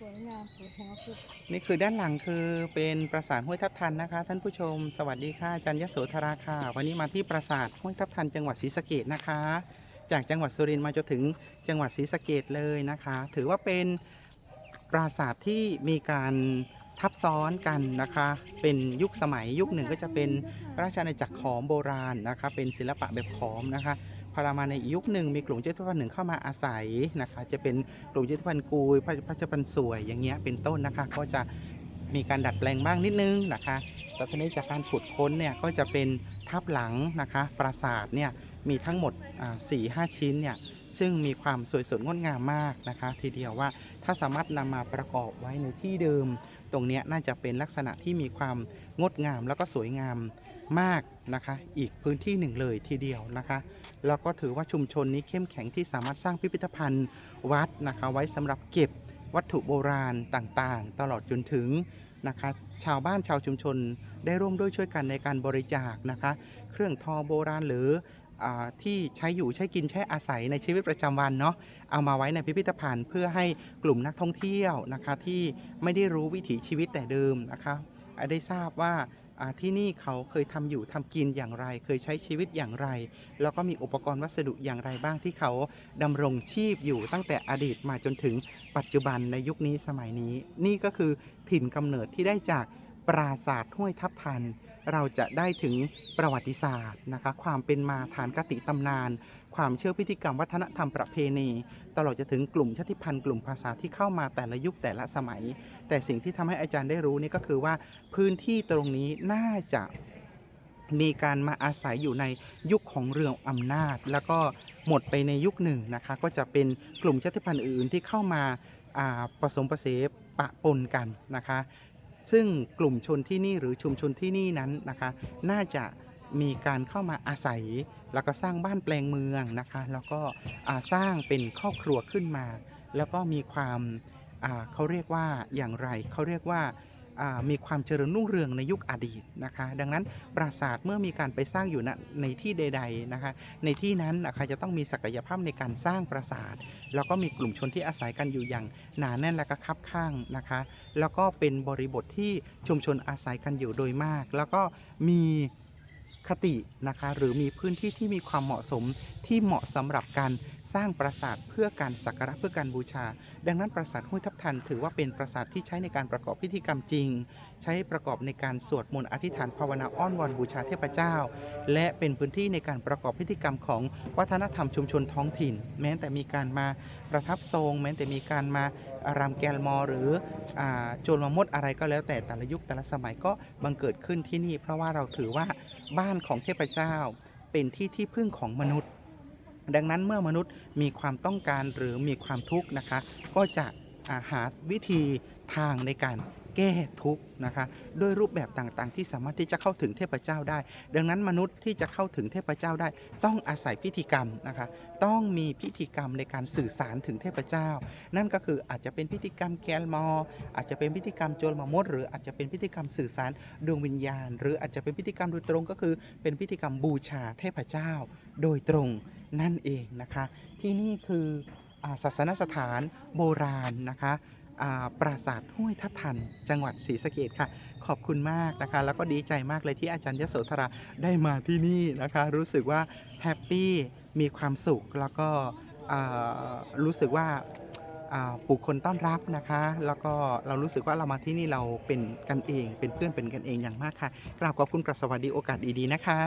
สวยงามสวยงามสุดนี่คือด้านหลังคือเป็นปราสาทห้วยทับทันนะคะ ท่านผู้ชม สวัสดีค่ะอาจันยโสธราค่ะ วันนี้มาที่ปราสาทห้วยทับทันจังหวัดศรีสะเกดนะคะ จากจังหวัดสุรินทร์มาจนถึงจังหวัดศรีสะเกดเลยนะคะ ถือว่าเป็นปราสาทที่มีการทับซ้อนกันนะคะ เป็นยุคสมัยยุคหนึ่งก็จะเป็นราชอาณาจักรขอมโบราณนะคะ เป็นศิลปะแบบขอมนะคะ พอเรามาในยุคหนึ่งมีกลุ่มเจ้าทุพันธ์หนึ่งเข้ามาอาศัยนะคะ จะเป็นกลุ่มเจ้าทุพันธ์กุยพระพระเจ้าพันธ์สวยอย่างเงี้ยเป็นต้นนะคะ ก็จะมีการดัดแปลงบ้างนิดนึงนะคะแต่ทีนี้จากการขุดค้นเนี่ยก็จะเป็นทับหลังนะคะ ปราสาทเนี่ยมีทั้งหมด4ี่ห้าชิ้นเนี่ยซึ่งมีความสวยสดงดงามมากนะคะ ทีเดียวว่าถ้าสามารถนำมาประกอบไว้ในที่เดิม ตรงเนี้ยน่าจะเป็นลักษณะที่มีความงดงามแล้วก็สวยงามมากนะคะ อีกพื้นที่หนึ่งเลยทีเดียวนะคะ แล้วก็ถือว่าชุมชนนี้เข้มแข็งที่สามารถสร้างพิพิธภัณฑ์วัดนะคะ ไว้สำหรับเก็บวัตถุโบราณต่างๆ ตลอดจนถึงนะคะชาวบ้านชาวชุมชนได้ร่วมด้วยช่วยกันในการบริจาคนะคะ เครื่องทอโบราณหรืออที่ใช้อยู่ใช้กินใช้อาศัยในชีวิตประจำวันเนาะเอามาไว้ในพิพิธภัณฑ์ เพื่อให้กลุ่มนักท่องเที่ยวนะคะที่ไม่ได้รู้วิถีชีวิตแต่เดิมนะคะได้ทราบว่า ที่นี่เขาเคยทำอยู่ทำกินอย่างไร เคยใช้ชีวิตอย่างไร แล้วก็มีอุปกรณ์วัสดุอย่างไรบ้างที่เขาดำรงชีพอยู่ตั้งแต่อดีตมาจนถึงปัจจุบันในยุคนี้สมัยนี้ นี่ก็คือถิ่นกำเนิดที่ได้จากปราสาทห้วยทับทัน เราจะได้ถึงประวัติศาสตร์นะคะความเป็นมาฐานกติตำนาน ความเชื่อพิธีกรรมวัฒนธรรมประเพณี ตลอดจะถึงกลุ่มชาติพันธุ์กลุ่มภาษาที่เข้ามาแต่ละยุคแต่ละสมัย แต่สิ่งที่ทำให้อาจารย์ได้รู้นี่ก็คือว่าพื้นที่ตรงนี้น่าจะมีการมาอาศัยอยู่ในยุคของเรืองอำนาจ แล้วก็หมดไปในยุคหนึ่งนะคะ ก็จะเป็นกลุ่มชาติพันธุ์อื่นที่เข้ามาผสมประเสปะปนกันนะคะ ซึ่งกลุ่มชนที่นี่หรือชุมชนที่นี่นั้นนะคะ น่าจะ มีการเข้ามาอาศัย แล้วก็สร้างบ้านแปลงเมืองนะคะ แล้วก็สร้างเป็นครอบครัวขึ้นมา แล้วก็มีความาเขาเรียกว่าอย่างไรเขาเรียกว่ามีความเจริญรุ่งเรืองในยุคอดีตนะคะ ดังนั้นปราสาทเมื่อมีการไปสร้างอยู่ในที่ใด ๆนะคะ ในที่นั้นนะคะจะต้องมีศักยภาพในการสร้างปราสาท แล้วก็มีกลุ่มชนที่อาศัยกันอยู่อย่างหนาแน่นและก็คับข้างนะคะ แล้วก็เป็นบริบทที่ชุมชนอาศัยกันอยู่โดยมาก แล้วก็มี คตินะคะ หรือมีพื้นที่ที่มีความเหมาะสมที่เหมาะสำหรับการ สร้างปราสาทเพื่อการสักการะเพื่อการบูชา ดังนั้นปราสาทห้วยทับทัน ถือว่าเป็นปราสาทที่ใช้ในการประกอบพิธีกรรมจริง ใช้ประกอบในการสวดมนต์อธิษฐานภาวนาอ้อนวอนบูชาเทพเจ้า และเป็นพื้นที่ในการประกอบพิธีกรรมของวัฒนธรรมชุมชนท้องถิ่น แม้แต่มีการมาประทับทรง แม้แต่มีการมารำแกลมอ หรืออโจรมมดอะไรก็แล้วแต่แต่ละยุคแต่ละสมัยก็บังเกิดขึ้นที่นี่ เพราะว่าเราถือว่าบ้านของเทพเจ้า เป็นที่ที่พึ่งของมนุษย์ ดังนั้นเมื่อมนุษย์มีความต้องการหรือมีความทุกข์นะคะ ก็จะาหาวิธีทางในการ แก้ทุกข์นะคะด้วยรูปแบบต่างๆ ที่สามารถที่จะเข้าถึงเทพเจ้าได้ ดังนั้นมนุษย์ที่จะเข้าถึงเทพเจ้าได้ ต้องอาศัยพิธีกรรมนะคะต้องมีพิธีกรรมในการสื่อสารถึงเทพเจ้า นั่นก็คืออาจจะเป็นพิธีกรรมแกลมอ อาจจะเป็นพิธีกรรมโจรมมด หรืออาจจะเป็นพิธีกรรมสื่อสารดวงวิญญาณ หรืออาจจะเป็นพิธีกรรมโดยตรงก็คือ เป็นพิธีกรรมบูชาเทพเจ้า โดยตรงนั่นเองนะคะ ที่นี่คือศาสนสถานโบราณนะคะ ปราสาทห้วยทับทัน จังหวัดศรีสะเกดค่ะ ขอบคุณมากนะคะ แล้วก็ดีใจมากเลยที่อาจารย์ยโสธราได้มาที่นี่นะคะ รู้สึกว่าแฮปปี้มีความสุขแล้วก็รู้สึกว่าอ่าผู้คนต้อนรับนะคะ แล้วก็เรารู้สึกว่าเรามาที่นี่เราเป็นกันเอง เป็นเพื่อนเป็นกันเองอย่างมากค่ะกราบขอบคุณกราบสวัสดีโอกาสดีๆนะคะ